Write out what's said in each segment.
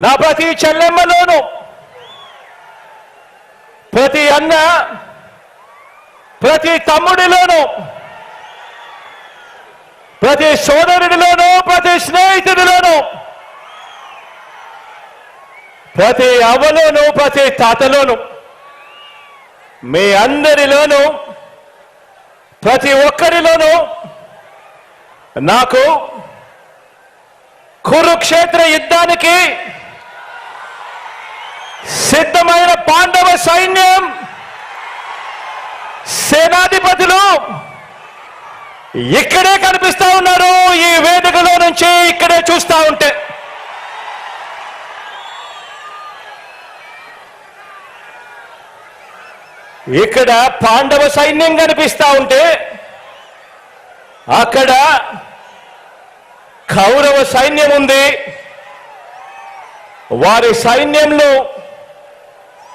నా ప్రతి చెల్లెమ్మలోను. ప్రతి అన్న ప్రతి తమ్ముడిలోను ప్రతి సోదరుడిలోను ప్రతి స్నేహితుడిలోను ప్రతి అవ్వలోను ప్రతి తాతలోను మీ అందరిలోను ప్రతి ఒక్కరిలోనూ నాకు కురుక్షేత్ర యుద్ధానికి సిద్ధమైన పాండవ సైన్యం సేనాధిపతులు ఇక్కడే కనిపిస్తా ఉన్నారు. ఈ వేదికలో నుంచి ఇక్కడే చూస్తా ఉంటే. ఇక్కడ పాండవ సైన్యం కనిపిస్తా ఉంటే అక్కడ కౌరవ సైన్యం ఉంది. వారి సైన్యంలో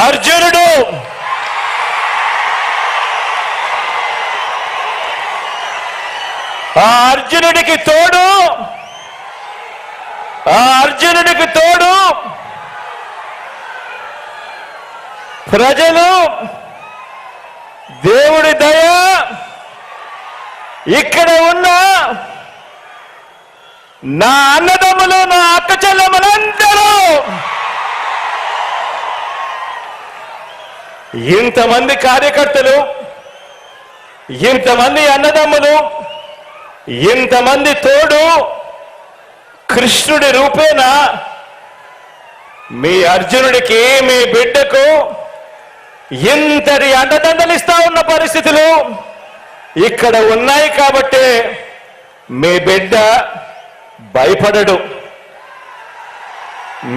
అర్జునుడు! ఆ అర్జునుడికి తోడు! ఆ అర్జునుడికి తోడు! ప్రజలు! దేవుడి దయ! ఇక్కడ ఉన్న నా అన్నదమ్ములు నా అక్క చెల్లెములందరూ ఇంతమంది కార్యకర్తలు ఇంతమంది అన్నదమ్ములు ఇంతమంది తోడు కృష్ణుడి రూపేణ మీ అర్జునుడికి మీ బిడ్డకు ఇంతటి అండదండలిస్తా ఉన్న పరిస్థితులు ఇక్కడ ఉన్నాయి కాబట్టి మీ బిడ్డ భయపడడు.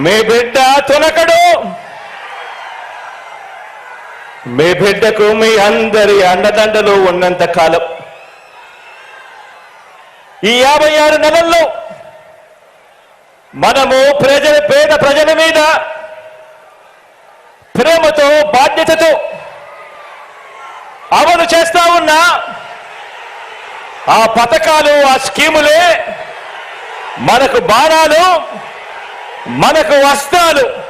మీ బిడ్డ తునకడు. మీ బిడ్డకు మీ అందరి అండదండలు ఉన్నంత కాలం. ఈ యాభై ఆరు నెలల్లో మనము ప్రజల పేద ప్రజల మీద ప్రేమతో బాధ్యతతో అమలు చేస్తా ఉన్న ఆ పథకాలు ఆ స్కీములే మనకు బాణాలు మనకు వస్త్రాలు